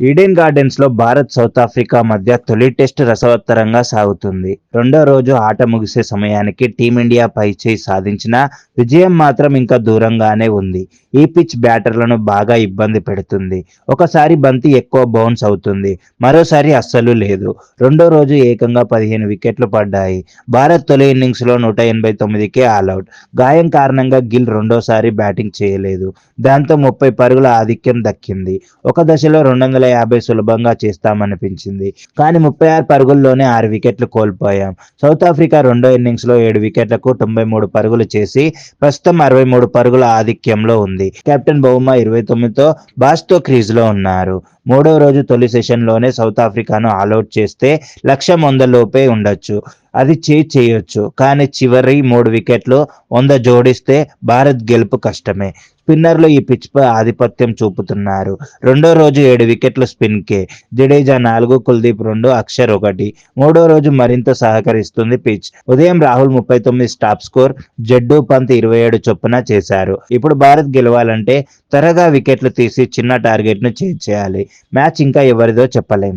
Eden గార్డెన్స్లో Bharat south Africa మధ్య తొలి టెస్ట్ రసవత్తరంగా సాగుతుంది. రెండో రోజు ఆట ముగిసే సమయానికి టీమిండియా పై చేయి సాధించిన విజయం మాత్రం ఇంకా దూరంగానే ఉంది. ఈ పిచ్ బ్యాటర్లను బాగా ఇబ్బంది పెడుతుంది. ఒకసారి బంతి ఎక్కువ బౌన్స్ అవుతుంది. మరోసారి అస్సలు లేదు. రెండో రోజు ఏకంగా పదిహేను వికెట్లు పడ్డాయి. భారత్ తొలి ఇన్నింగ్స్లో నూట ఎనభై తొమ్మిదికే ఆల్అౌట్ గాయం కారణంగా గిల్ రెండోసారి బ్యాటింగ్ చేయలేదు. దాంతో ముప్పై పరుగుల ఆధిక్యం దక్కింది. ఒక దశలో రెండు వందల యాభై సులభంగా చేస్తామనిపించింది. కానీ ముప్పై ఆరు పరుగుల్లోనే ఆరు వికెట్లు కోల్పోయాం. సౌత్ ఆఫ్రికా రెండో ఇన్నింగ్స్లో ఏడు వికెట్లకు తొంభై మూడు పరుగులు చేసి ప్రస్తుతం అరవై మూడు పరుగుల ఆధిక్యంలో ఉంది. కెప్టెన్ బౌమా ఇరవై తొమ్మిదితో బాస్తో క్రీజ్లో ఉన్నారు. మూడో రోజు తొలి సెషన్లోనే సౌత్ ఆఫ్రికాను ఆల్అౌట్ చేస్తే లక్ష్యం వంద లోపే ఉండొచ్చు. అది చే చేయొచ్చు. కానీ చివరి మూడు వికెట్లు వంద జోడిస్తే భారత్ గెలుపు కష్టమే. స్పిన్నర్లు ఈ పిచ్ పై ఆధిపత్యం చూపుతున్నారు. రెండో రోజు ఏడు వికెట్లు స్పిన్ కే జడేజా నాలుగు కుల్దీప్ రెండు అక్షర్ ఒకటి. మూడో రోజు మరింత సహకరిస్తుంది పిచ్. ఉదయం రాహుల్ ముప్పై తొమ్మిది స్టాప్ స్కోర్ జడ్డు పంత్ ఇరవై ఏడు చొప్పున చేశారు. ఇప్పుడు భారత్ గెలవాలంటే త్వరగా వికెట్లు తీసి చిన్న టార్గెట్ను చేర్చేయాలి. మ్యాచ్ ఇంకా ఎవరిదో చెప్పలేం.